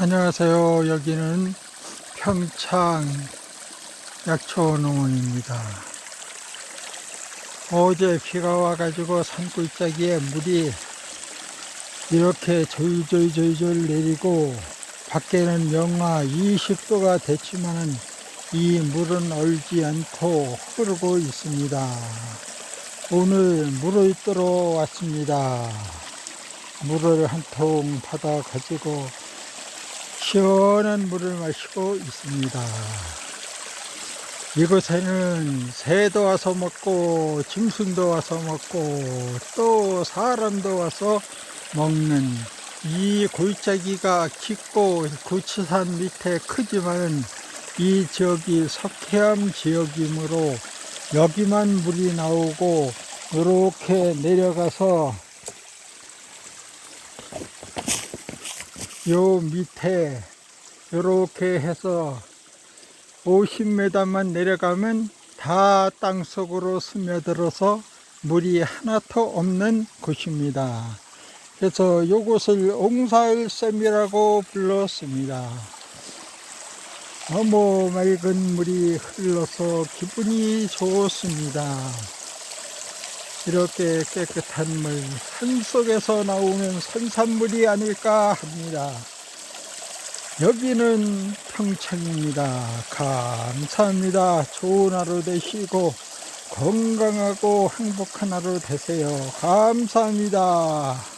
안녕하세요. 여기는 평창 약초농원입니다. 어제 비가 와가지고 산골짜기에 물이 이렇게 졸졸졸졸 내리고 밖에는 영하 20도가 됐지만은 이 물은 얼지 않고 흐르고 있습니다. 오늘 물을 뜨러 왔습니다. 물을 한 통 받아 가지고 시원한 물을 마시고 있습니다. 이곳에는 새도 와서 먹고 짐승도 와서 먹고 또 사람도 와서 먹는 이 골짜기가 깊고 고치산 밑에 크지만은 이 지역이 석회암 지역이므로 여기만 물이 나오고 이렇게 내려가서 요 밑에 이렇게 해서 50m만 내려가면 다 땅속으로 스며들어서 물이 하나도 없는 곳입니다. 그래서 이곳을 옹사을샘이라고 불렀습니다. 너무 맑은 물이 흘러서 기분이 좋습니다. 이렇게 깨끗한 물, 산 속에서 나오는 산산물이 아닐까 합니다. 여기는 평창입니다. 감사합니다. 좋은 하루 되시고 건강하고 행복한 하루 되세요. 감사합니다.